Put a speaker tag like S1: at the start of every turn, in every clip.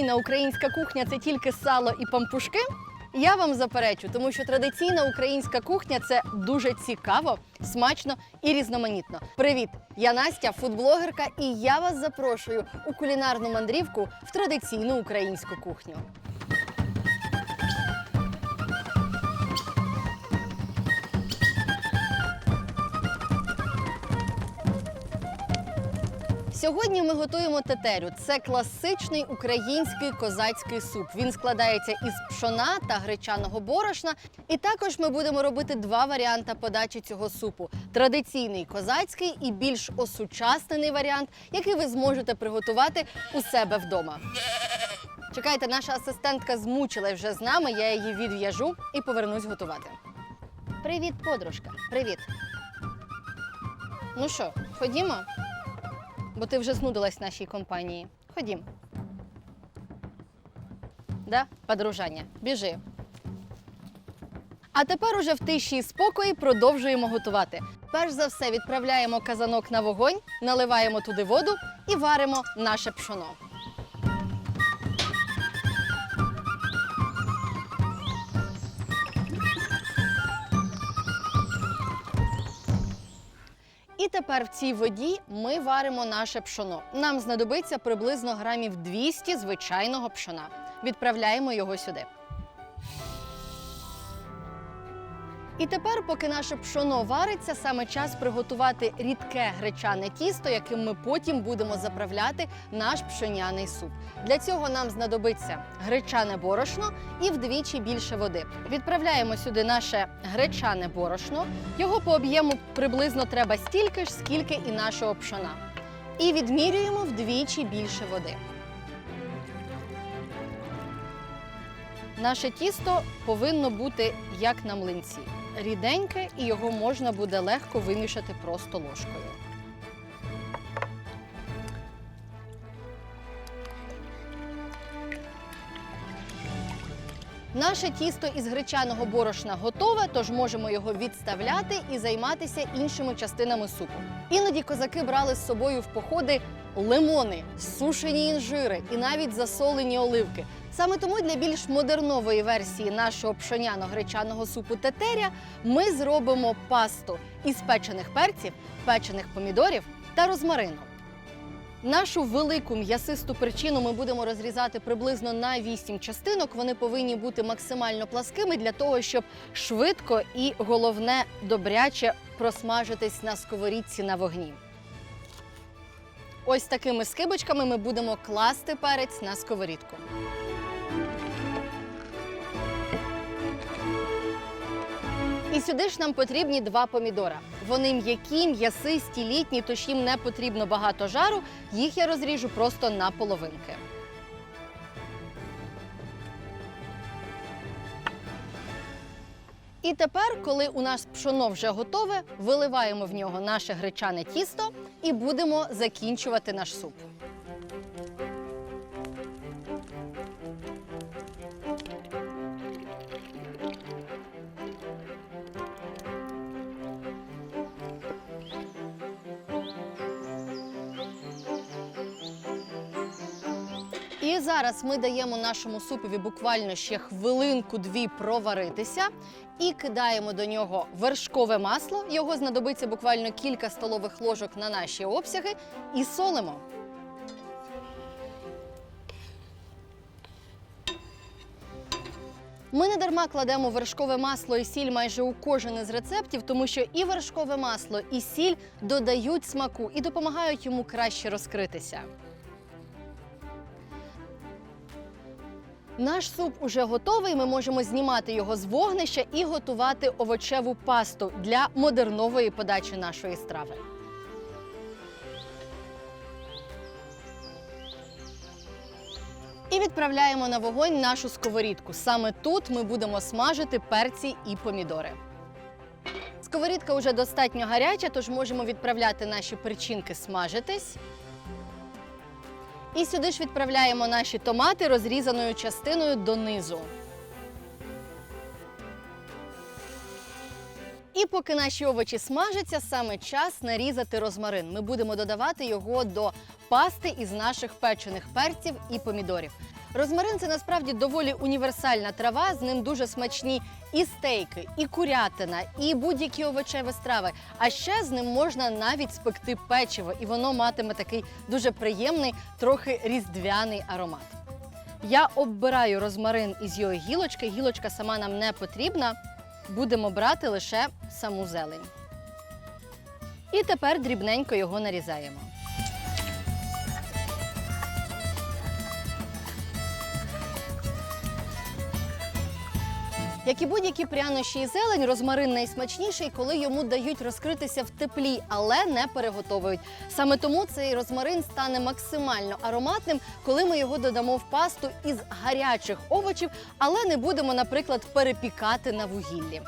S1: традиційна українська кухня це тільки сало і пампушки. Я вам заперечу, тому що традиційна українська кухня це дуже цікаво, смачно і різноманітно. Привіт! Я Настя, фудблогерка, і я вас запрошую у кулінарну мандрівку в традиційну українську кухню. Сьогодні ми готуємо тетерю. Це класичний український козацький суп. Він складається із пшона та гречаного борошна. І також ми будемо робити два варіанти подачі цього супу: традиційний козацький і більш осучаснений варіант, який ви зможете приготувати у себе вдома. Чекайте, наша асистентка змучилась вже з нами. Я її відв'яжу і повернусь готувати. Привіт, подружка. Привіт. Ну що, ходімо? Бо ти вже знудилась нашій компанії. Ходім. Да, подружання, біжи. А тепер уже в тиші і спокої продовжуємо готувати. Перш за все відправляємо казанок на вогонь, наливаємо туди воду і варимо наше пшоно. І тепер в цій воді ми варимо наше пшоно. Нам знадобиться приблизно грамів 200 звичайного пшона. Відправляємо його сюди. І тепер, поки наше пшоно вариться, саме час приготувати рідке гречане тісто, яким ми потім будемо заправляти наш пшоняний суп. Для цього нам знадобиться гречане борошно і вдвічі більше води. Відправляємо сюди наше гречане борошно. Його по об'єму приблизно треба стільки ж, скільки і нашого пшона. І відмірюємо вдвічі більше води. Наше тісто повинно бути як на млинці. Ріденьке, і його можна буде легко вимішати просто ложкою. Наше тісто із гречаного борошна готове, тож можемо його відставляти і займатися іншими частинами супу. Іноді козаки брали з собою в походи лимони, сушені інжири і навіть засолені оливки. Саме тому для більш модернової версії нашого пшоняно-гречаного супу тетеря ми зробимо пасту із печених перців, печених помідорів та розмарину. Нашу велику м'ясисту перчину ми будемо розрізати приблизно на 8 частинок. Вони повинні бути максимально пласкими для того, щоб швидко і головне добряче просмажитись на сковорідці на вогні. Ось такими скибочками ми будемо класти перець на сковорідку. І сюди ж нам потрібні два помідора. Вони м'які, м'ясисті, літні, тож їм не потрібно багато жару. Їх я розріжу просто на половинки. І тепер, коли у нас пшоно вже готове, виливаємо в нього наше гречане тісто і будемо закінчувати наш суп. І зараз ми даємо нашому супові буквально ще хвилинку-дві проваритися і кидаємо до нього вершкове масло. Його знадобиться буквально кілька столових ложок на наші обсяги і солимо. Ми не дарма кладемо вершкове масло і сіль майже у кожен із рецептів, тому що і вершкове масло, і сіль додають смаку і допомагають йому краще розкритися. Наш суп уже готовий. Ми можемо знімати його з вогнища і готувати овочеву пасту для модернової подачі нашої страви. І відправляємо на вогонь нашу сковорідку. Саме тут ми будемо смажити перці і помідори. Сковорідка вже достатньо гаряча, тож можемо відправляти наші перчинки смажитись. І сюди ж відправляємо наші томати розрізаною частиною донизу. І поки наші овочі смажаться, саме час нарізати розмарин. Ми будемо додавати його до пасти із наших печених перців і помідорів. Розмарин це насправді доволі універсальна трава. З ним дуже смачні і стейки, і курятина, і будь-які овочеві страви. А ще з ним можна навіть спекти печиво, і воно матиме такий дуже приємний, трохи різдвяний аромат. Я оббираю розмарин із його гілочки. Гілочка сама нам не потрібна. Будемо брати лише саму зелень. І тепер дрібненько його нарізаємо. Як і будь-які прянощі і зелень, розмарин найсмачніший, коли йому дають розкритися в теплі, але не переготовують. Саме тому цей розмарин стане максимально ароматним, коли ми його додамо в пасту із гарячих овочів, але не будемо, наприклад, перепікати на вугіллі.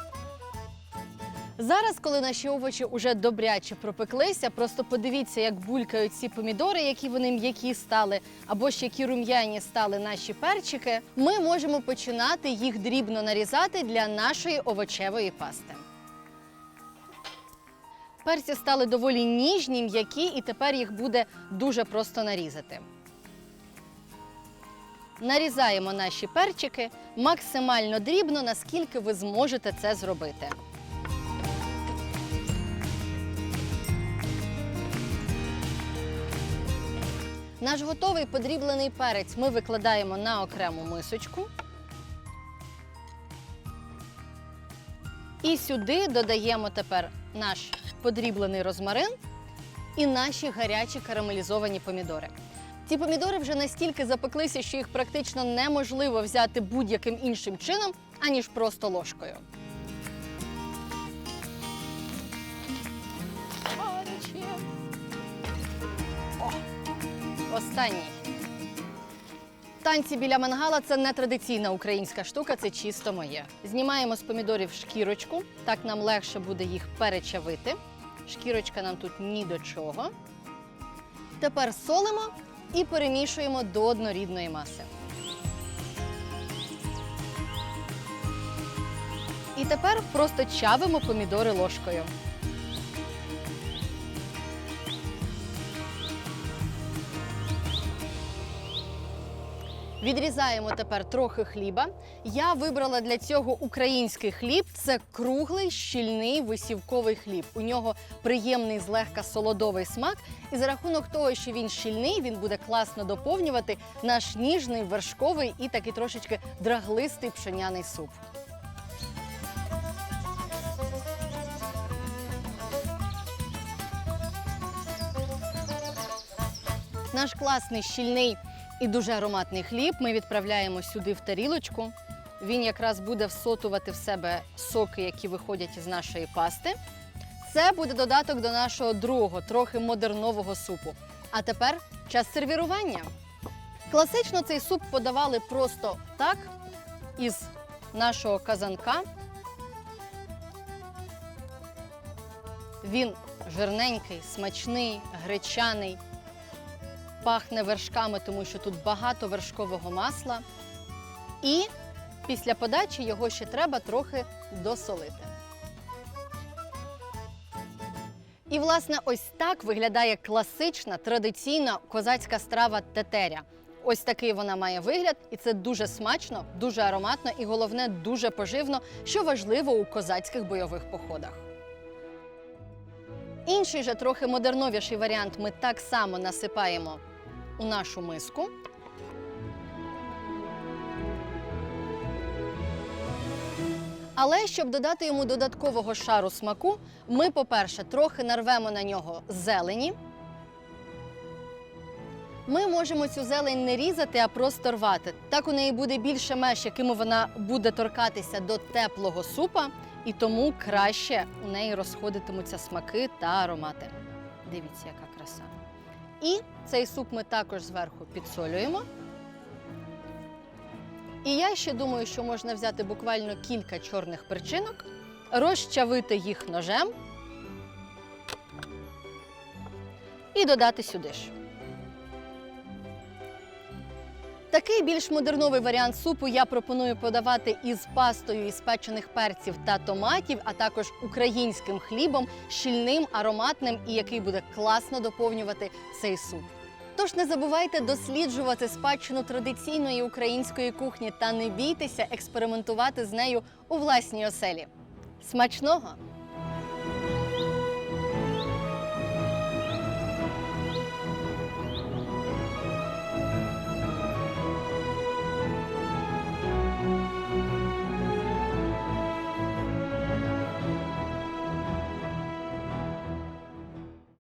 S1: Зараз, коли наші овочі вже добряче пропеклися, просто подивіться, як булькають ці помідори, які вони м'які стали, або ж які рум'яні стали наші перчики. Ми можемо починати їх дрібно нарізати для нашої овочевої пасти. Перці стали доволі ніжні, м'які, і тепер їх буде дуже просто нарізати. Нарізаємо наші перчики максимально дрібно, наскільки ви зможете це зробити. Наш готовий подріблений перець ми викладаємо на окрему мисочку. І сюди додаємо тепер наш подріблений розмарин і наші гарячі карамелізовані помідори. Ці помідори вже настільки запеклися, що їх практично неможливо взяти будь-яким іншим чином, аніж просто ложкою. Останній. Танці біля мангала це не традиційна українська штука, це чисто моє. Знімаємо з помідорів шкірочку, так нам легше буде їх перечавити. Шкірочка нам тут ні до чого. Тепер солимо і перемішуємо до однорідної маси. І тепер просто чавимо помідори ложкою. Відрізаємо тепер трохи хліба. Я вибрала для цього український хліб. Це круглий, щільний висівковий хліб. У нього приємний злегка солодовий смак. І за рахунок того, що він щільний, він буде класно доповнювати наш ніжний вершковий і такий трошечки драглистий пшеняний суп. Наш класний щільний і дуже ароматний хліб ми відправляємо сюди в тарілочку. Він якраз буде всотувати в себе соки, які виходять із нашої пасти. Це буде додаток до нашого другого, трохи модернового супу. А тепер час сервірування. Класично цей суп подавали просто так із нашого казанка. Він жирненький, смачний, гречаний пахне вершками, тому що тут багато вершкового масла. І після подачі його ще треба трохи досолити. І, власне, ось так виглядає класична традиційна козацька страва тетеря. Ось такий вона має вигляд, і це дуже смачно, дуже ароматно і головне дуже поживно, що важливо у козацьких бойових походах. Інший же трохи модерновіший варіант ми так само насипаємо у нашу миску. Але щоб додати йому додаткового шару смаку, ми, по-перше, трохи нарвемо на нього зелені. Ми можемо цю зелень не різати, а просто рвати. Так у неї буде більше меж, якими вона буде торкатися до теплого супа, і тому краще у неї розходитимуться смаки та аромати. Дивіться, яка краса. І цей суп ми також зверху підсолюємо. І я ще думаю, що можна взяти буквально кілька чорних перчинок, розчавити їх ножем і додати сюди ж. Такий більш модерновий варіант супу я пропоную подавати із пастою із печених перців та томатів, а також українським хлібом, щільним, ароматним і який буде класно доповнювати цей суп. Тож не забувайте досліджувати спадщину традиційної української кухні та не бійтеся експериментувати з нею у власній оселі. Смачного!